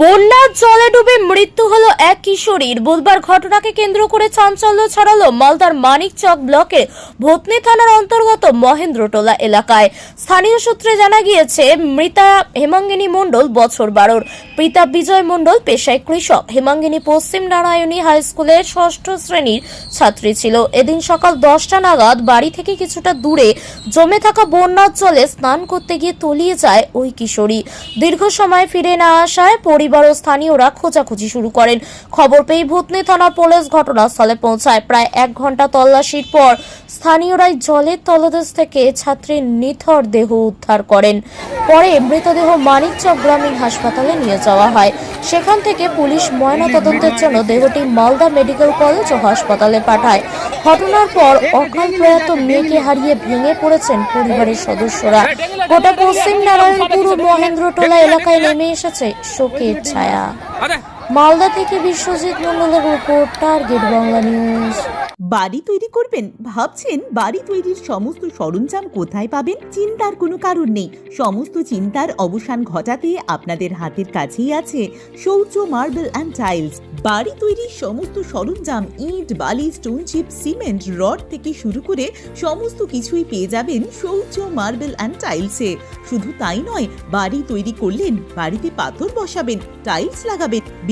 বন্যার জলে ডুবে মৃত্যু হলো এক কিশোরীর। বুধবার ঘটনাকে কেন্দ্র করে চাঞ্চল্য ছড়ালো মালদার মানিকচক ব্লকের ভূতনি থানার অন্তর্গত মহেন্দ্রটোলা এলাকায়। স্থানীয় সূত্রে জানা গিয়েছে, মৃতা হেমাঙ্গিনী মণ্ডল বছর বারোর। পিতা বিজয় মণ্ডল পেশায় কৃষক। হেমাঙ্গিনী পশ্চিম নারায়ণী হাই স্কুলের ষষ্ঠ শ্রেণির ছাত্রী ছিল। এদিন সকাল দশটা নাগাদ বাড়ি থেকে কিছুটা দূরে জমে থাকা বন্যার জলে স্নান করতে গিয়ে তলিয়ে যায় ওই কিশোরী। দীর্ঘ সময় ফিরে না আসায় পরিবার ও স্থানীয়রা খোঁজাখুঁজি শুরু করেন। খবর পেয়ে ভূতনি থানার পুলিশ ঘটনাস্থলে পৌঁছায়। প্রায় এক ঘণ্টা তল্লাশির পর স্থানীয়রাই জলের তলদেশ থেকে ছাত্রীর নিথর দেহ উদ্ধার করেন। পরে মৃতদেহ মানিকচক গ্রামীণ হাসপাতালে নিয়ে যাওয়া হয়। সেখান থেকে পুলিশ ময়নাতদন্তের জন্য দেহটি মালদা মেডিকেল কলেজ ও হাসপাতালে পাঠায়। ঘটনার পর অকাল প্রয়াত মেয়েকে হারিয়ে ভেঙে পড়েছেন পরিবারের সদস্যরা। গোটা পশ্চিম নারায়ণপুর ও মহেন্দ্রটোলা এলাকায় নেমে এসেছে শোকের 啥呀？啊对。মালদা থেকে বিশ্বজিৎ মন্ডলের রিপোর্ট টার্গেট বাংলা নিউজ বাড়ি তৈরি করবেন? ভাবছেন বাড়ি তৈরির সমস্ত সরঞ্জাম কোথায় পাবেন? চিন্তার কোনো কারণ নেই। সমস্ত চিন্তার অবসান ঘটাতে আপনাদের হাতের কাছেই আছে শৌর্য মার্বেল অ্যান্ড টাইলস বাড়ি তৈরির সমস্ত সরঞ্জাম, ইট, বালি স্টোন চিপ সিমেন্ট রড থেকে শুরু করে সমস্ত কিছুই পেয়ে যাবেন শৌর্য মার্বেল অ্যান্ড টাইলসে শুধু তাই নয়, বাড়ি তৈরি করলেন, বাড়িতে পাথর বসাবেন টাইলস লাগাবেন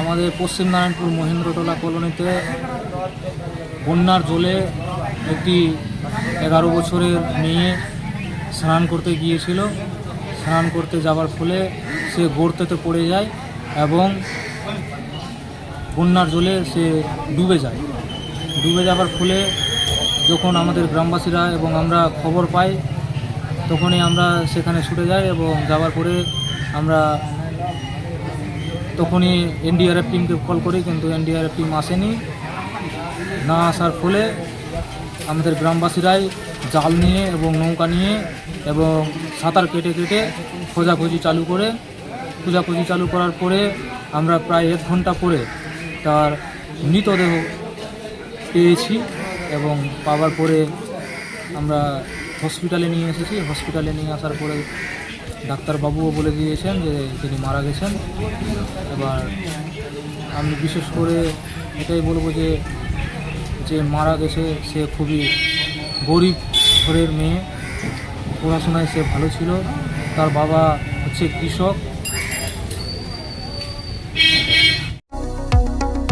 আমাদের পশ্চিম নারায়ণপুর মহেন্দ্রটোলা কলোনিতে বন্যার জলে একটি এগারো বছরের মেয়ে স্নান করতে গিয়েছিল। স্নান করতে যাওয়ার ফলে সে গর্তেতে পড়ে যায় এবং বন্যার জলে সে ডুবে যায়। ডুবে যাওয়ার ফলে যখন আমাদের গ্রামবাসীরা এবং আমরা খবর পাই, তখনই আমরা সেখানে ছুটে যাই এবং যাওয়ার পরে আমরা তখনই এনডিআরএফ টিমকে কল করি, কিন্তু এনডিআরএফ টিম আসেনি। না আসার ফলে আমাদের গ্রামবাসীরাই জাল নিয়ে এবং নৌকা নিয়ে এবং সাঁতার কেটে কেটে খোঁজাখুঁজি চালু করে। খোঁজাখুঁজি চালু করার পরে আমরা প্রায় এক ঘণ্টা পরে তার মৃতদেহ পেয়েছি এবং পাওয়ার পরে আমরা হসপিটালে নিয়ে এসেছি। হসপিটালে নিয়ে আসার পরে ডাক্তারবাবুও বলে দিয়েছেন যে তিনি মারা গেছেন। এবার আমি বিশেষ করে এটাই বলব যে যে মারা গেছে, সে খুবই গরিব ঘরের মেয়ে। পড়াশোনায় সে ভালো ছিল। তার বাবা হচ্ছে কৃষক।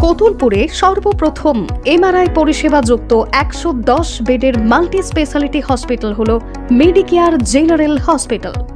কতুলপুরে সর্বপ্রথম এমআরআই পরিষেবা যুক্ত একশো দশ বেডের মাল্টি স্পেশালিটি হসপিটাল হল মেডিকেয়ার জেনারেল হসপিটাল।